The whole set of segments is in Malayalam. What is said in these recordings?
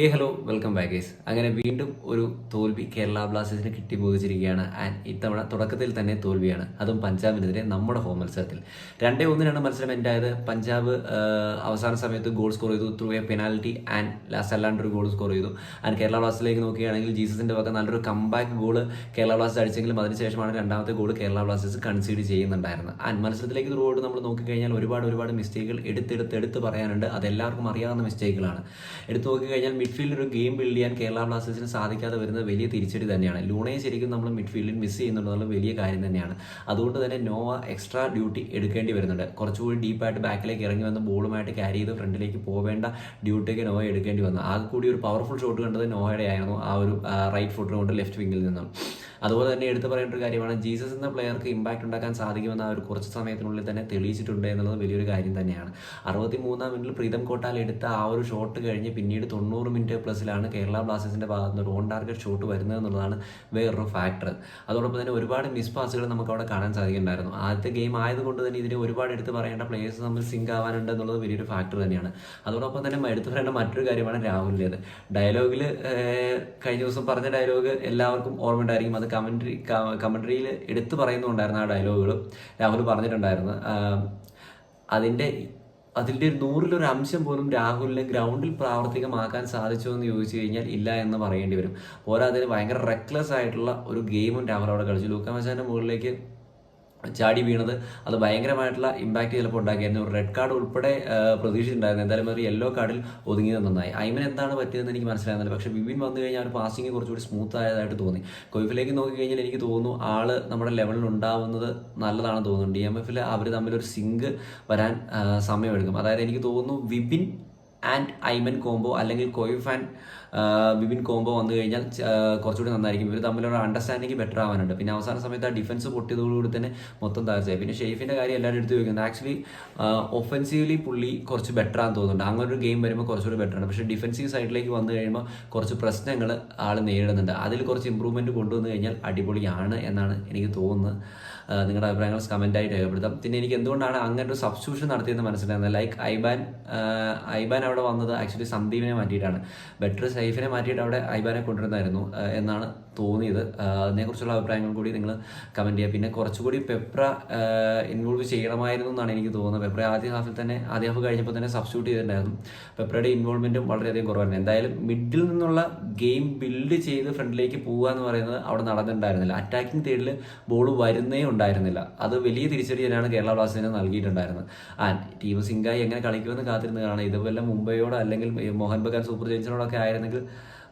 ഹേ ഹലോ വെൽക്കം ബാക്ക് അങ്ങനെ വീണ്ടും ഒരു തോൽവി കേരള ബ്ലാസ്റ്റേഴ്സിന് കിട്ടിപ്പോയിരിക്കുകയാണ് ആൻഡ് ഇത്തവണ തുടക്കത്തിൽ തന്നെ തോൽവിയാണ്. അതും പഞ്ചാബിനെതിരെ നമ്മുടെ ഹോം മത്സരത്തിൽ. രണ്ടേ ഒന്നിനാണ് മത്സരം എന്റെ ആയത്. പഞ്ചാബ് അവസാന സമയത്ത് ഗോൾ സ്കോർ ചെയ്തു through a penalty and last അല്ലാണ്ട് ഒരു ഗോൾ സ്കോർ ചെയ്തു. ആൻഡ് കേരള ബ്ലാസ്റ്റേഴ്സിലേക്ക് നോക്കുകയാണെങ്കിൽ ജീസസിന്റെ വക നല്ലൊരു കംബാക്ക് ഗോൾ കേരള ബ്ലാസ്റ്റേഴ്സ് അടിച്ചെങ്കിലും അതിനുശേഷമാണ് രണ്ടാമത്തെ ഗോൾ കേരള ബ്ലാസ്റ്റേഴ്സ് കൺസീഡ് ചെയ്യുന്നുണ്ടായിരുന്നത്. ആൻഡ് മത്സരത്തിലേക്ക് ത്രൂ ഔട്ട് നമ്മൾ നോക്കിക്കഴിഞ്ഞാൽ ഒരുപാട് ഒരുപാട് മിസ്റ്റേക്കുകൾ എടുത്തെടുത്ത് എടുത്ത് പറയാനുണ്ട്. അതെല്ലാവർക്കും അറിയാവുന്ന മിസ്റ്റേക്കുകളാണ് എടുത്തു നോക്കിക്കഴിഞ്ഞാൽ മിഡ്ഫീൽഡിൽ ഒരു ഗെയിം ബിൽഡ് ചെയ്യാൻ കേരള ബ്ലാസ്റ്റേഴ്സിന് സാധിക്കാതെ വരുന്നത് വലിയ തിരിച്ചടി തന്നെയാണ്. ലൂണയെ ശരിക്കും നമ്മൾ മിഡ്ഫീൽഡിൽ മിസ് ചെയ്യുന്നുണ്ടെന്നുള്ള വലിയ കാര്യം തന്നെയാണ്. അതുകൊണ്ട് തന്നെ നോവ എക്സ്ട്രാ ഡ്യൂട്ടി എടുക്കേണ്ടി വരുന്നുണ്ട്. കുറച്ചുകൂടി ഡീപ്പായിട്ട് ബാക്കിലേക്ക് ഇറങ്ങി വന്ന് ബോളുമായിട്ട് ക്യാരി ചെയ്ത് ഫ്രണ്ടിലേക്ക് പോവേണ്ട ഡ്യൂട്ടിക്ക് നോവ എടുക്കേണ്ടി വന്നു. ആകെ കൂടി ഒരു പവർഫുൾ ഷോട്ട് കണ്ടത് നോവയുടെ ആയിരുന്നു ആ ഒരു റൈറ്റ് ഫുട്ടിനോട്ട് ലെഫ്റ്റ് വിങ്ങിൽ നിന്നും. അതുപോലെ തന്നെ എടുത്തു പറയേണ്ട ഒരു കാര്യമാണ് ജീസസ് എന്ന പ്ലെയർക്ക് ഇമ്പാക്ട് ഉണ്ടാക്കാൻ സാധിക്കുമെന്ന് ആ ഒരു കുറച്ച് സമയത്തിനുള്ളിൽ തന്നെ തെളിയിച്ചിട്ടുണ്ട് എന്നുള്ളത് വലിയൊരു കാര്യം തന്നെയാണ്. അറുപത്തി മൂന്നാം മിനിറ്റിൽ പ്രീതം കോട്ടാൽ എടുത്ത ആ ഒരു ഷോട്ട് കഴിഞ്ഞ് പിന്നീട് തൊണ്ണൂറ് മിനിറ്റ് പ്ലസിലാണ് കേരള ബ്ലാസ്റ്റേഴ്സിന്റെ ഭാഗത്ത് നിന്ന് ഓൺ ടാർഗറ്റ് ഷോട്ട് വരുന്നത് എന്നുള്ളതാണ് വേറൊരു ഫാക്ടർ അതോടൊപ്പം തന്നെ ഒരുപാട് മിസ് പാസുകൾ നമുക്ക് അവിടെ കാണാൻ സാധിക്കുന്നുണ്ടായിരുന്നു. ആദ്യത്തെ ഗെയിം ആയതുകൊണ്ട് തന്നെ ഇതിന് ഒരുപാട് എടുത്ത് പറയേണ്ട പ്ലേയേഴ്സ് തമ്മിൽ സിങ്ക് ആവാനുണ്ട് എന്നുള്ളത് വലിയൊരു ഫാക്ടർ തന്നെയാണ്. അതോടൊപ്പം തന്നെ എടുത്തു പറയേണ്ട മറ്റൊരു കാര്യമാണ് രാഹുലിന്റെത്. ഡയലോഗിൽ കഴിഞ്ഞ ദിവസം പറഞ്ഞ ഡയലോഗ് എല്ലാവർക്കും ഓർമ്മ ഉണ്ടായിരിക്കും അത് കമൻട്രി കമൻട്രിയിൽ എടുത്തു പറയുന്നുണ്ടായിരുന്നു ആ ഡയലോഗുകൾ രാഹുൽ പറഞ്ഞിട്ടുണ്ടായിരുന്നു. അതിന്റെ അതിന്റെ നൂറിലൊരു അംശം പോലും രാഹുലിനെ ഗ്രൗണ്ടിൽ പ്രാവർത്തികമാക്കാൻ സാധിച്ചോ എന്ന് ചോദിച്ചു കഴിഞ്ഞാൽ ഇല്ല എന്ന് പറയേണ്ടി വരും. പോരാതെ ഭയങ്കര റെക്ലെസ് ആയിട്ടുള്ള ഒരു ഗെയിമും രാഹുൽ അവിടെ കളിച്ചു. ലൂക്കാമച്ചാന്റെ മുകളിലേക്ക് ചാടി വീണത് അത് ഭയങ്കരമായിട്ടുള്ള ഇമ്പാക്റ്റ് ചിലപ്പോൾ ഉണ്ടാക്കിയായിരുന്നു ഒരു റെഡ് കാർഡ് ഉൾപ്പെടെ പ്രതീക്ഷിച്ചിട്ടുണ്ടായിരുന്നു. എന്തായാലും ഒരു യെല്ലോ കാർഡിൽ ഒതുങ്ങിയത് നന്നായി. ഐമൻ എന്താണ് പറ്റിയതെന്ന് എനിക്ക് മനസ്സിലാകുന്നില്ല. പക്ഷേ വിവിൻ വന്നു കഴിഞ്ഞാൽ ഒരു പാസിങ് കുറച്ചുകൂടി സ്മൂത്ത് ആയതായിട്ട് തോന്നി. കൊയ്ഫിലേക്ക് നോക്കി കഴിഞ്ഞാൽ എനിക്ക് തോന്നുന്നു ആൾ നമ്മുടെ ലെവലിൽ ഉണ്ടാവുന്നത് നല്ലതാണെന്ന് തോന്നുന്നു. ഡി എം എഫിൽ അവർ തമ്മിലൊരു സിങ്ക് വരാൻ സമയമെടുക്കും. അതായത് എനിക്ക് തോന്നുന്നു വിപിൻ ആൻഡ് ഐമൻ കോംബോ അല്ലെങ്കിൽ കോയിഫ് ആൻഡ് വിപിൻ കോംബോ വന്നു കഴിഞ്ഞാൽ കുറച്ചുകൂടി നന്നായിരിക്കും. ഇവർ തമ്മിലുള്ള അണ്ടർസ്റ്റാൻഡിങ് ബെറ്റർ ആവാനുണ്ട്. പിന്നെ അവസാന സമയത്ത് ആ ഡിഫൻസ് പൊട്ടിയതോടുകൂടി തന്നെ മൊത്തം തകർച്ചയായി പിന്നെ ഷെയ്ഫിന്റെ കാര്യം എല്ലാവരും എടുത്ത് ചോദിക്കുന്നത് ആക്ച്വലി ഒഫൻസീവ്ലി പുള്ളി കുറച്ച് ബെറ്റർ ആണെന്ന് തോന്നുന്നുണ്ട്. അങ്ങനെ ഒരു ഗെയിം വരുമ്പോൾ കുറച്ചുകൂടി ബെറ്റർ ആണ്. പക്ഷേ ഡിഫൻസീവ് സൈഡിലേക്ക് വന്നു കഴിയുമ്പോൾ കുറച്ച് പ്രശ്നങ്ങൾ ആൾ നേരിടുന്നുണ്ട്. അതിൽ കുറച്ച് ഇമ്പ്രൂവ്മെന്റ് കൊണ്ടുവന്നു കഴിഞ്ഞാൽ അടിപൊളിയാണ് എന്നാണ് എനിക്ക് തോന്നുന്നത്. നിങ്ങളുടെ അഭിപ്രായങ്ങൾ കമന്റായിട്ട് രേഖപ്പെടുത്താം. പിന്നെ എനിക്ക് എന്തുകൊണ്ടാണ് അങ്ങനെ ഒരു സബ്സ്റ്റിറ്റ്യൂഷൻ നടത്തിയെന്ന് മനസ്സിലാകുന്നത്? ലൈക്ക് ഐബാൻ ഐബാൻ അവിടെ വന്നത് ആക്ച്വലി സന്ദീപിനെ മാറ്റിയിട്ടാണ്. ബെറ്റർ സൈഫിനെ മാറ്റിയിട്ട് അവിടെ ഐബാനെ കൊണ്ടുവരുന്നായിരുന്നു എന്നാണ് തോന്നിയത്. അതിനെക്കുറിച്ചുള്ള അഭിപ്രായങ്ങൾ കൂടി നിങ്ങൾ കമന്റ് ചെയ്യുക. പിന്നെ കുറച്ചുകൂടി പെപ്ര ഇൻവോൾവ് ചെയ്യണമായിരുന്നു എന്നാണ് എനിക്ക് തോന്നുന്നത്. പെപ്ര ആദ്യ ഹാഫിൽ തന്നെ ആദ്യ ഹാഫ് കഴിഞ്ഞപ്പോൾ തന്നെ സബ്സ്റ്റിറ്റ്യൂട്ട് ചെയ്തിട്ടുണ്ടായിരുന്നു. പെപ്രയുടെ ഇൻവോൾവ്മെന്റും വളരെയധികം കുറവായിരുന്നു. എന്തായാലും മിഡിൽ നിന്നുള്ള ഗെയിം ബിൽഡ് ചെയ്ത് ഫ്രണ്ടിലേക്ക് പോവുക എന്ന് പറയുന്നത് അവിടെ നടന്നിട്ടുണ്ടായിരുന്നില്ല. അറ്റാക്കിംഗ് തേഡിൽ ബോൾ വരുന്നേ ഉണ്ടായിരുന്നില്ല. അത് വലിയ തിരിച്ചടി തന്നെയാണ് കേരള ബ്ലാസ്റ്റേഴ്സിന് നൽകിയിട്ടുണ്ടായിരുന്നത്. ആൻഡ് ടീം സിംഗായി എങ്ങനെ കളിക്കുമെന്ന് കാത്തിരുന്ന് കാണാം. ഇതുപോലെ മുംബൈയോടോ അല്ലെങ്കിൽ മോഹൻ ബഗാൻ സൂപ്പർ ജയൻസിനോടൊക്കെ ആയിരുന്നെങ്കിൽ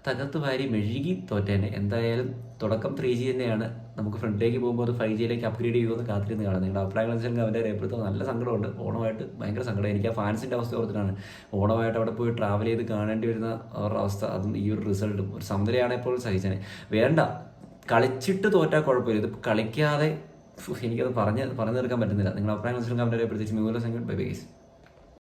തകർത്ത് വാരി മെഴുകി തോറ്റേനെ. എന്തായാലും തുടക്കം ത്രീ ജി തന്നെയാണ്. നമുക്ക് ഫ്രണ്ടിലേക്ക് പോകുമ്പോൾ അത് ഫൈവ് ജിയിലേക്ക് അപ്ഗ്രേഡ് ചെയ്യുമെന്ന് കാത്തിരുന്ന് കാണാം. നിങ്ങളുടെ അഭിപ്രായങ്ങൾ വെച്ചാൽ അവന്റെ രേഖപ്പെടുത്താൻ നല്ല സങ്കടമുണ്ട്. ഓണമായിട്ട് ഭയങ്കര സങ്കടം. എനിക്ക് ആ ഫാൻസിന്റെ അവസ്ഥ ഓർത്തിട്ടാണ്. ഓണമായിട്ട് അവിടെ പോയി ട്രാവൽ ചെയ്ത് കാണേണ്ടി വരുന്ന അവരുടെ അവസ്ഥ. അതും ഈ ഒരു റിസൾട്ടും ഒരു സമനിലയാണെങ്കിൽ ഇപ്പോൾ സഹിച്ചേനെ. വേണ്ട. കളിച്ചിട്ട് തോറ്റാൽ കുഴപ്പമില്ല. ഇത് കളിക്കാതെ എനിക്കത് പറഞ്ഞ് പറഞ്ഞു തീർക്കാൻ പറ്റുന്നില്ല. നിങ്ങളുടെ അഭിപ്രായങ്ങൾ വെച്ചാൽ അവന്റെ പ്രത്യേകിച്ച് മ്യൂലോ സംഘം ബൈ ബൈസ്